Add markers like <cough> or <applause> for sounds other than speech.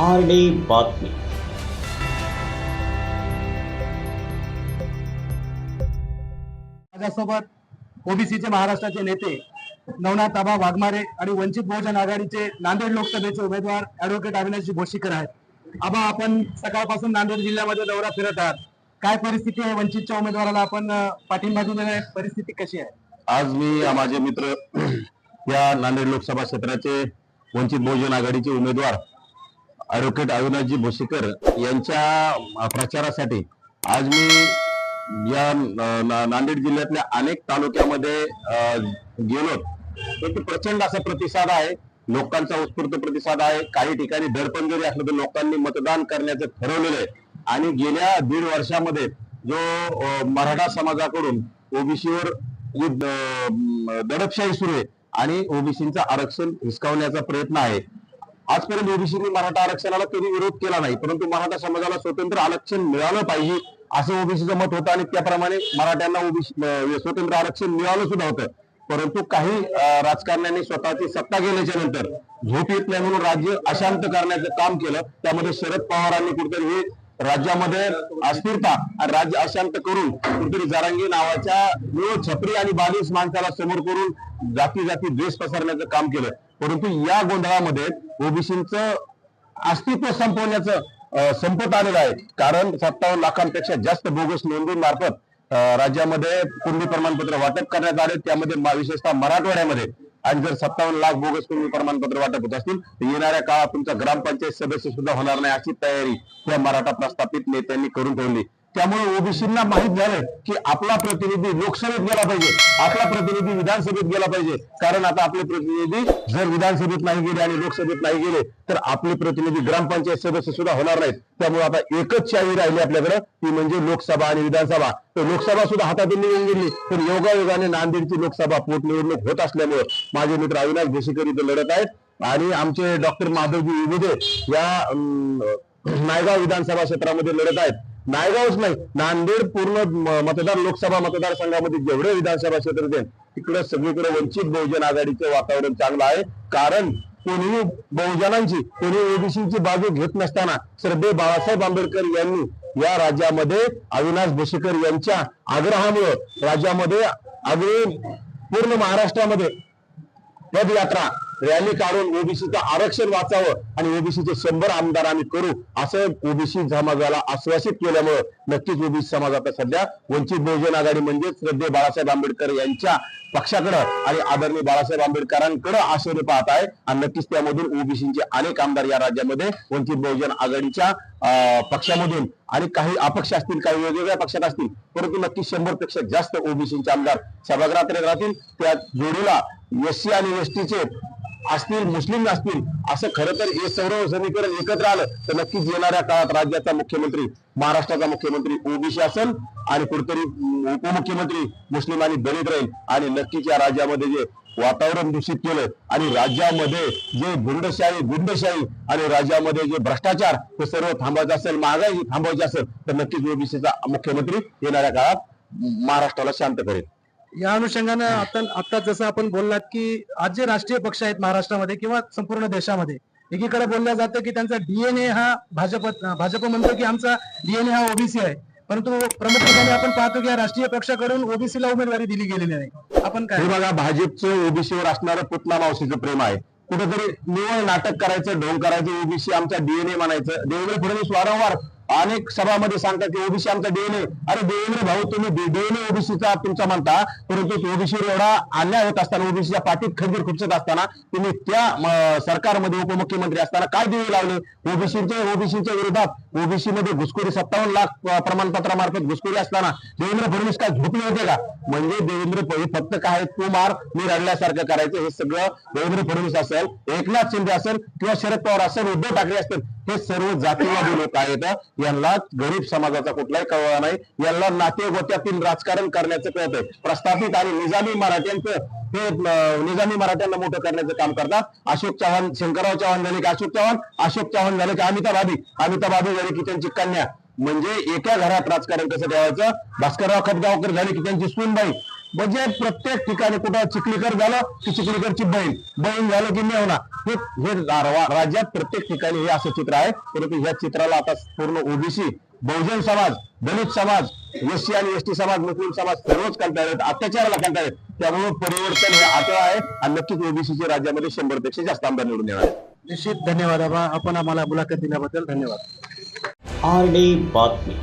R day बातमी. माझ्यासोबत ओबीसीचे महाराष्ट्राचे नेते नवनाथ आबा वाघमारे आणि वंचित बहुजन आघाडीचे नांदेड लोकसभेचे उमेदवार ऍडव्होकेट अविनाशजी भोशीकर आहेत. आबा आपण सकाळपासून नांदेड जिल्ह्यामध्ये दौरा फिरत आहात. काय परिस्थिती आहे वंचितच्या उमेदवाराला? आपण पाठिंबा दिलेला आहे परिस्थिती कशी आहे? आज मी माझे मित्र <clears throat> या नांदेड लोकसभा क्षेत्राचे वंचित बहुजन आघाडीचे उमेदवार ॲडव्होकेट अविनाशजी भोसीकर यांच्या प्रचारासाठी आज मी या नांदेड जिल्ह्यातल्या अनेक तालुक्यामध्ये गेलो. तर प्रचंड असा प्रतिसाद आहे. लोकांचा उत्स्फूर्त प्रतिसाद आहे. काही ठिकाणी दडपण जरी असलं तर लोकांनी मतदान करण्याचं ठरवलेलं आहे. आणि गेल्या दीड वर्षामध्ये जो मराठा समाजाकडून ओबीसीवर दडपशाही सुरू आहे आणि ओबीसीचं आरक्षण हिसकावण्याचा प्रयत्न आहे. आजपर्यंत ओबीसीने मराठा आरक्षणाला कधी विरोध केला नाही परंतु मराठा समाजाला स्वतंत्र आरक्षण मिळालं पाहिजे असं ओबीसीचं मत होतं आणि त्याप्रमाणे मराठ्यांना ओबीसी स्वतंत्र आरक्षण मिळालं सुद्धा होतं. परंतु काही राजकारण्यांनी स्वतःची सत्ता गेल्याच्यानंतर झोप येत नाही म्हणून राज्य अशांत करण्याचं काम केलं त्यामध्ये शरद पवारांनी कुठेतरी हे राज्यामध्ये अस्थिरता आणि राज्य अशांत करून कुठेतरी जारांगी नावाच्या मूळ छपरी आणि बावीस माणसाला समोर करून जाती जाती द्वेष पसरण्याचं काम केलं. परंतु या गोंधळामध्ये ओबीसीचं अस्तित्व संपवण्याचं संपत आलेलं आहे. कारण सत्तावन्न लाखांपेक्षा जास्त बोगस नोंदींमार्फत राज्यामध्ये कुंडी प्रमाणपत्र वाटप करण्यात आले. त्यामध्ये विशेषतः मराठवाड्यामध्ये आणि जर सत्तावन्न लाख बोगस कुंडी प्रमाणपत्र वाटप होत असतील तर येणाऱ्या काळात तुमचा ग्रामपंचायत सदस्य सुद्धा होणार नाही अशी तयारी या मराठा प्रस्थापित नेत्यांनी करून ठेवली. त्यामुळे ओबीसींना माहीत झालं की आपला प्रतिनिधी लोकसभेत गेला पाहिजे आपला प्रतिनिधी विधानसभेत गेला पाहिजे. कारण आता आपले प्रतिनिधी जर विधानसभेत नाही गेले आणि लोकसभेत नाही गेले तर आपले प्रतिनिधी ग्रामपंचायत सदस्य सुद्धा होणार नाहीत. त्यामुळे आता एकच चावी राहिली आपल्याकडे ती म्हणजे लोकसभा आणि विधानसभा. तर लोकसभा सुद्धा हातातून निघून गेली. तर योगायोगाने नांदेडची लोकसभा पोटनिवडणूक होत असल्यामुळे माझे मित्र अविनाश देशेकर इथे लढत आहेत. आणि आमचे डॉक्टर माधवजी विविधे या नायगाव विधानसभा क्षेत्रामध्ये लढत आहेत. नायगावच नाही नांदेड पूर्ण मतदार लोकसभा मतदारसंघामध्ये जेवढे विधानसभा क्षेत्र देईल तिकडे सगळीकडे वंचित बहुजन आघाडीचं वातावरण चांगलं आहे. कारण कोणीही बहुजनांची कोणी ओबीसीची बाजू घेत नसताना श्रद्धे बाळासाहेब आंबेडकर यांनी या राज्यामध्ये अविनाश भोसेकर यांच्या आग्रहामुळे राज्यामध्ये अगदी पूर्ण महाराष्ट्रामध्ये पदयात्रा रॅली काढून ओबीसीचं आरक्षण वाचावं आणि ओबीसीचे शंभर आमदार आम्ही करू असं ओबीसी समाजाला आश्वासित केल्यामुळे नक्कीच ओबीसी समाज आता सध्या वंचित बहुजन आघाडी म्हणजेच श्रद्धे बाळासाहेब आंबेडकर यांच्या पक्षाकडे आणि आदरणीय बाळासाहेब आंबेडकरांकडे आश्चर्य पाहत आहे. आणि नक्कीच त्यामधून ओबीसीचे अनेक आमदार या राज्यामध्ये वंचित बहुजन आघाडीच्या अं, पक्षामधून आणि काही अपक्ष असतील काही वेगवेगळ्या पक्षात असतील परंतु नक्की शंभरपेक्षा जास्त ओबीसीचे आमदार सभागृहात राहतील. त्या जोडीला एससी आणि एसटीचे असतील मुस्लिम असतील असं खरं तर हे सर्व समीकरण एकत्र आलं तर नक्कीच येणाऱ्या काळात राज्याचा मुख्यमंत्री महाराष्ट्राचा मुख्यमंत्री ओबीसी असेल आणि कुठेतरी उपमुख्यमंत्री मुस्लिम आणि दलित राहील. आणि नक्कीच या राज्यामध्ये जे वातावरण दूषित केलं आणि राज्यामध्ये जे गुंडशाही गुंडशाही आणि राज्यामध्ये जे भ्रष्टाचार हे सर्व थांबायचं असेल महागाई थांबवायची असेल तर नक्कीच ओबीसीचा मुख्यमंत्री येणाऱ्या काळात महाराष्ट्राला शांत करेल. या अनुषंगानं आता आता जसं आपण बोललात की आज जे राष्ट्रीय पक्ष आहेत महाराष्ट्रामध्ये किंवा संपूर्ण देशामध्ये एकीकडे बोललं जातं की त्यांचा डीएनए हा भाजप भाजप म्हणतो की आमचा डीएनए हा ओबीसी आहे. परंतु प्रमुख्याने आपण पाहतो की या राष्ट्रीय पक्षाकडून ओबीसीला उमेदवारी दिली गेलेली नाही. आपण काय? बघा भाजपचं ओबीसीवर असणारं पुतला मावशीचं प्रेम आहे. कुठेतरी निवळ नाटक करायचं ढोंग करायचं ओबीसी आमचा डीएनए म्हणायचं देवेंद्र फडणवीस वारंवार अनेक सभामध्ये सांगतात की ओबीसी आमचा डीएनए अरे देवेंद्र भाऊ तुम्ही डीएनए ओबीसीचा तुमचा म्हणता परंतु ओबीसीवर एवढा अन्याय होत असताना ओबीसीच्या पाठीत खंजीर खुपसत असताना तुम्ही त्या सरकारमध्ये उपमुख्यमंत्री असताना काय दिवे लावले ओबीसीच्या ओबीसीच्या विरोधात ओबीसी मध्ये घुसखोरी सत्तावन्न लाख प्रमाणपत्रामार्फत घुसखोरी असताना देवेंद्र फडणवीस काय झोपले होते का? म्हणजे देवेंद्र फडणवीस फक्त काय तू मार मी रडल्यासारखं करायचं हे सगळं देवेंद्र फडणवीस असेल एकनाथ शिंदे असेल किंवा शरद पवार असेल उद्धव ठाकरे असतील हे सर्व जातीवादी लोक आहेत यांना गरीब समाजाचा कुठलाही कळवा नाही. यांना नाते गोत्यातील राजकारण करण्याचं कळत आहे प्रस्थापित आणि निजामी मराठ्यांचं हे निजामी मराठ्यांना मोठं करण्याचं काम करतात. अशोक चव्हाण शंकरराव चव्हाण झाले की अशोक चव्हाण अशोक चव्हाण झाले की अमिताभ आदी अमिताभ आदी झाले की त्यांची कन्या. म्हणजे एका घरात राजकारण कसं ठेवायचं? भास्करराव खतगावकर झाले की त्यांची सुनबाई. म्हणजे प्रत्येक ठिकाणी कुठं चिखलीकर झालं की चिखलीकरची बहीण. बहीण झालं की मेवना हे हे राज्यात प्रत्येक ठिकाणी हे असं चित्र आहे. परंतु ह्या चित्राला आता पूर्ण ओबीसी बहुजन समाज दलित समाज एससी आणि एसटी समाज मुस्लिम समाज सर्वच कंटाळत अत्याचाराला कंटाळत त्यामुळे परिवर्तन हे आता आहे आणि नक्कीच ओबीसीच्या राज्यामध्ये शंभरपेक्षा जास्त आमदार निवडून येणार आहे निश्चित. धन्यवाद आपण आम्हाला मुलाखत दिल्याबद्दल धन्यवाद. आर डी बातमी.